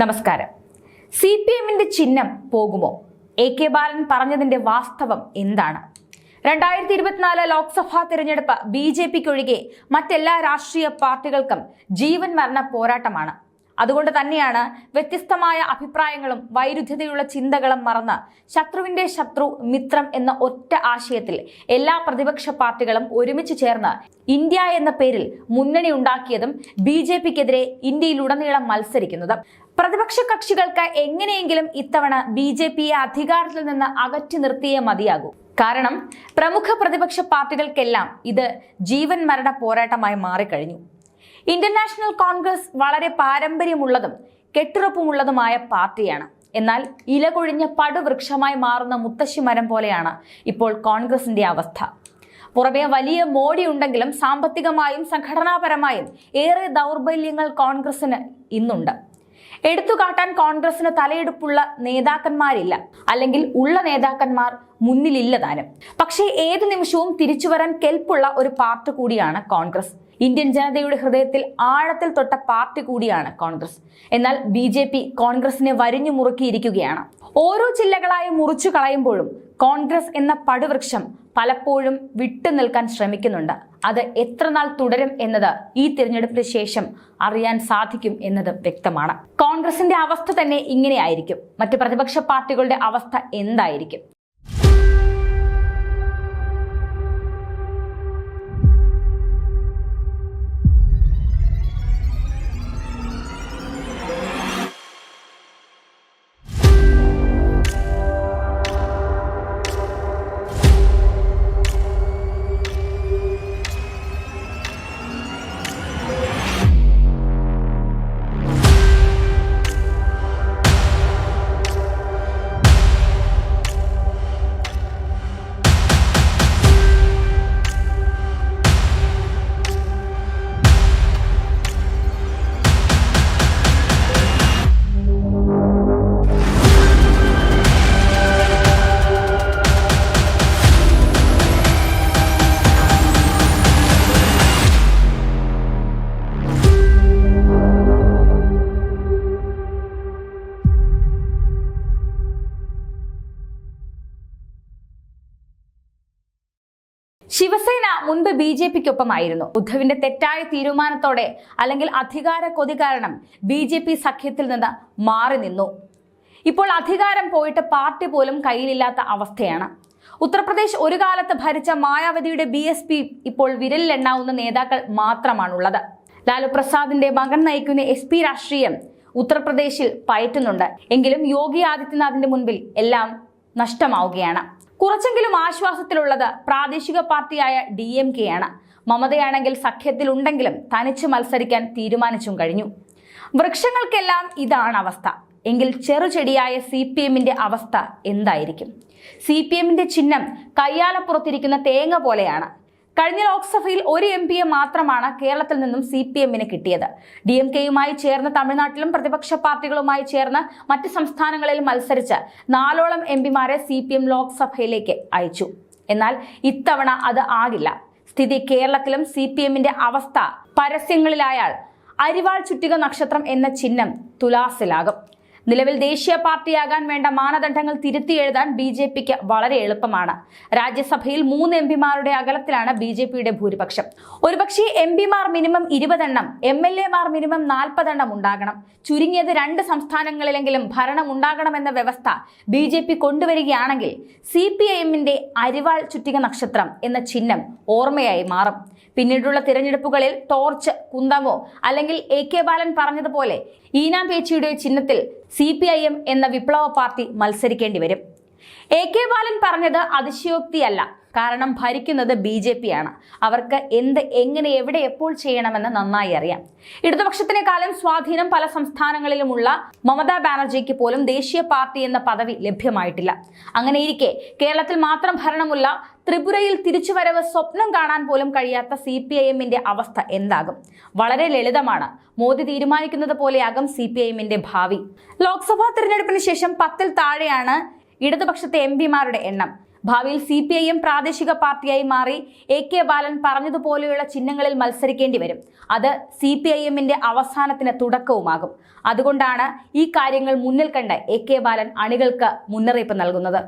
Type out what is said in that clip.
നമസ്കാരം. C P എമ്മിന്റെ ചിഹ്നം പോകുമോ? എ കെ ബാലൻ പറഞ്ഞതിന്റെ വാസ്തവം എന്താണ്? രണ്ടായിരത്തി ഇരുപത്തിനാല് ലോക്സഭാ തിരഞ്ഞെടുപ്പ് ബി ജെ പിക്ക് ഒഴികെ മറ്റെല്ലാ രാഷ്ട്രീയ പാർട്ടികൾക്കും ജീവൻ മരണ പോരാട്ടമാണ്. അതുകൊണ്ട് തന്നെയാണ് വ്യത്യസ്തമായ അഭിപ്രായങ്ങളും വൈരുദ്ധ്യതയുള്ള ചിന്തകളും മറന്ന് ശത്രുവിന്റെ ശത്രു മിത്രം എന്ന ഒറ്റ ആശയത്തിൽ എല്ലാ പ്രതിപക്ഷ പാർട്ടികളും ഒരുമിച്ച് ചേർന്ന് ഇന്ത്യ എന്ന പേരിൽ മുന്നണി ഉണ്ടാക്കിയതും ബി ജെ പിക്കെതിരെ ഇന്ത്യയിലുടനീളം മത്സരിക്കുന്നതും. പ്രതിപക്ഷ കക്ഷികൾക്ക് എങ്ങനെയെങ്കിലും ഇത്തവണ ബി ജെ പിയെ അധികാരത്തിൽ നിന്ന് അകറ്റി നിർത്തിയേ മതിയാകൂ. കാരണം പ്രമുഖ പ്രതിപക്ഷ പാർട്ടികൾക്കെല്ലാം ഇത് ജീവൻ മരണ പോരാട്ടമായി മാറിക്കഴിഞ്ഞു. ഇന്ത്യൻ നാഷണൽ കോൺഗ്രസ് വളരെ പാരമ്പര്യമുള്ളതും കെട്ടുറപ്പുമുള്ളതുമായ പാർട്ടിയാണ്. എന്നാൽ ഇലകൊഴിഞ്ഞ പടുവൃക്ഷമായി മാറുന്ന മുത്തശ്ശി മരം പോലെയാണ് ഇപ്പോൾ കോൺഗ്രസിന്റെ അവസ്ഥ. പുറമെ വലിയ മോഡി ഉണ്ടെങ്കിലും സാമ്പത്തികമായും സംഘടനാപരമായും ഏറെ ദൗർബല്യങ്ങൾ കോൺഗ്രസിന് ഇന്നുണ്ട്. എടുത്തുകാട്ടാൻ കോൺഗ്രസിന് തലയെടുപ്പുള്ള നേതാക്കന്മാരില്ല. അല്ലെങ്കിൽ ഉള്ള നേതാക്കന്മാർ മുന്നിലില്ല താനും. പക്ഷേ ഏത് നിമിഷവും തിരിച്ചു വരാൻ കെൽപ്പുള്ള ഒരു പാർട്ടി കൂടിയാണ് കോൺഗ്രസ്. ഇന്ത്യൻ ജനതയുടെ ഹൃദയത്തിൽ ആഴത്തിൽ തൊട്ട പാർട്ടി കൂടിയാണ് കോൺഗ്രസ്. എന്നാൽ ബി ജെ പി കോൺഗ്രസിനെ വരിഞ്ഞു മുറുക്കിയിരിക്കുകയാണ്. ഓരോ ജില്ലകളായി മുറിച്ചു കളയുമ്പോഴും കോൺഗ്രസ് എന്ന പടുവൃക്ഷം പലപ്പോഴും വിട്ടു നിൽക്കാൻ ശ്രമിക്കുന്നുണ്ട്. അത് എത്ര നാൾ തുടരും എന്നത് ഈ തിരഞ്ഞെടുപ്പിന് ശേഷം അറിയാൻ സാധിക്കും എന്നത് വ്യക്തമാണ്. കോൺഗ്രസിന്റെ അവസ്ഥ തന്നെ ഇങ്ങനെയായിരിക്കും. മറ്റ് പ്രതിപക്ഷ പാർട്ടികളുടെ അവസ്ഥ എന്തായിരിക്കും? ശിവസേന മുൻപ് ബി ജെ പിക്കൊപ്പമായിരുന്നു. ഉദ്ധവിന്റെ തെറ്റായ തീരുമാനത്തോടെ അല്ലെങ്കിൽ അധികാര കൊതി കാരണം ബി ജെ പി സഖ്യത്തിൽ നിന്ന് മാറി നിന്നു. ഇപ്പോൾ അധികാരം പോയിട്ട് പാർട്ടി പോലും കയ്യിലില്ലാത്ത അവസ്ഥയാണ്. ഉത്തർപ്രദേശ് ഒരു കാലത്ത് ഭരിച്ച മായാവതിയുടെ ബി എസ് പി ഇപ്പോൾ വിരലിലെണ്ണാവുന്ന നേതാക്കൾ മാത്രമാണുള്ളത്. ലാലു പ്രസാദിന്റെ മകൻ നയിക്കുന്ന എസ് പി രാഷ്ട്രീയം ഉത്തർപ്രദേശിൽ പയറ്റുന്നുണ്ട്. എങ്കിലും യോഗി ആദിത്യനാഥിന്റെ മുൻപിൽ എല്ലാം നഷ്ടമാവുകയാണ്. കുറച്ചെങ്കിലും ആശ്വാസത്തിലുള്ളത് പ്രാദേശിക പാർട്ടിയായ ഡി എം കെ ആണ് മമതയാണെങ്കിൽ സഖ്യത്തിലുണ്ടെങ്കിലും തനിച്ച് മത്സരിക്കാൻ തീരുമാനിച്ചും കഴിഞ്ഞു. വൃക്ഷങ്ങൾക്കെല്ലാം ഇതാണ് അവസ്ഥ. എങ്കിൽ ചെറുചെടിയായ സി പി എമ്മിന്റെ അവസ്ഥ എന്തായിരിക്കും? സി പി എമ്മിന്റെ ചിഹ്നം കയ്യാലപ്പുറത്തിരിക്കുന്ന തേങ്ങ പോലെയാണ്. കഴിഞ്ഞ ലോക്സഭയിൽ ഒരു എം പിയെ മാത്രമാണ് കേരളത്തിൽ നിന്നും സി പി എമ്മിന് കിട്ടിയത്. ഡി എം കെയുമായി ചേർന്ന് തമിഴ്നാട്ടിലും പ്രതിപക്ഷ പാർട്ടികളുമായി ചേർന്ന് മറ്റ് സംസ്ഥാനങ്ങളിൽ മത്സരിച്ച് നാലോളം എം പിമാരെ സി പി എം ലോക്സഭയിലേക്ക് അയച്ചു. എന്നാൽ ഇത്തവണ അത് ആകില്ല. സ്ഥിതി കേരളത്തിലും സി പി എമ്മിന്റെ അവസ്ഥ പരസ്യങ്ങളിലായാൽ അരിവാൾ ചുറ്റിക നക്ഷത്രം എന്ന ചിഹ്നം തുലാസിലാകും. നിലവിൽ ദേശീയ പാർട്ടിയാകാൻ വേണ്ട മാനദണ്ഡങ്ങൾ തിരുത്തി എഴുതാൻ ബി ജെ പിക്ക് വളരെ എളുപ്പമാണ്. രാജ്യസഭയിൽ മൂന്ന് എം പിമാരുടെ അകലത്തിലാണ് ബി ജെ പിയുടെ ഭൂരിപക്ഷം. ഒരുപക്ഷെ എം പിമാർ മിനിമം ഇരുപതെണ്ണം എം എൽ എമാർ മിനിമം നാൽപ്പതെണ്ണം ഉണ്ടാകണം. ചുരുങ്ങിയത് രണ്ട് സംസ്ഥാനങ്ങളിലെങ്കിലും ഭരണം ഉണ്ടാകണമെന്ന വ്യവസ്ഥ ബി ജെ പി കൊണ്ടുവരികയാണെങ്കിൽ സി പി ഐ എമ്മിന്റെ അരിവാൾ ചുറ്റിക നക്ഷത്രം എന്ന ചിഹ്നം ഓർമ്മയായി മാറും. പിന്നീടുള്ള തിരഞ്ഞെടുപ്പുകളിൽ ടോർച്ച് കുന്തമോ അല്ലെങ്കിൽ എ കെ ബാലൻ പറഞ്ഞതുപോലെ ഈനാം പേച്ചിയുടെ ചിഹ്നത്തിൽ സി എന്ന വിപ്ലവ പാർട്ടി മത്സരിക്കേണ്ടി വരും. എ കെ ബാലൻ പറഞ്ഞത് അതിശയോക്തിയല്ല. കാരണം ഭരിക്കുന്നത് ബി ജെ പി ആണ് അവർക്ക് എന്ത് എങ്ങനെ എവിടെ എപ്പോൾ ചെയ്യണമെന്ന് നന്നായി അറിയാം. ഇടതുപക്ഷത്തിനേക്കാളും സ്വാധീനം പല സംസ്ഥാനങ്ങളിലുമുള്ള മമതാ ബാനർജിക്ക് പോലും ദേശീയ പാർട്ടി എന്ന പദവി ലഭ്യമായിട്ടില്ല. അങ്ങനെയിരിക്കെ കേരളത്തിൽ മാത്രം ഭരണമുള്ള ത്രിപുരയിൽ തിരിച്ചുവരവ് സ്വപ്നം കാണാൻ പോലും കഴിയാത്ത സി പി ഐ എമ്മിന്റെ അവസ്ഥ എന്താകും? വളരെ ലളിതമാണ്. മോദി തീരുമാനിക്കുന്നത് പോലെയാകും സി പി ഐ എമ്മിന്റെ ഭാവി. ലോക്സഭാ തിരഞ്ഞെടുപ്പിന് ശേഷം പത്തിൽ താഴെയാണ് ഇടതുപക്ഷത്തെ എം പിമാരുടെ എണ്ണം. ഭാവിയിൽ സി പി ഐ എം പ്രാദേശിക പാർട്ടിയായി മാറി എ കെ ബാലൻ പറഞ്ഞതുപോലെയുള്ള ചിഹ്നങ്ങളിൽ മത്സരിക്കേണ്ടി വരും. അത് സി പി ഐ എമ്മിന്റെ അവസാനത്തിന് തുടക്കവുമാകും. അതുകൊണ്ടാണ് ഈ കാര്യങ്ങൾ മുന്നിൽ കണ്ട് എ കെ ബാലൻ അണികൾക്ക് മുന്നറിയിപ്പ് നൽകുന്നത്.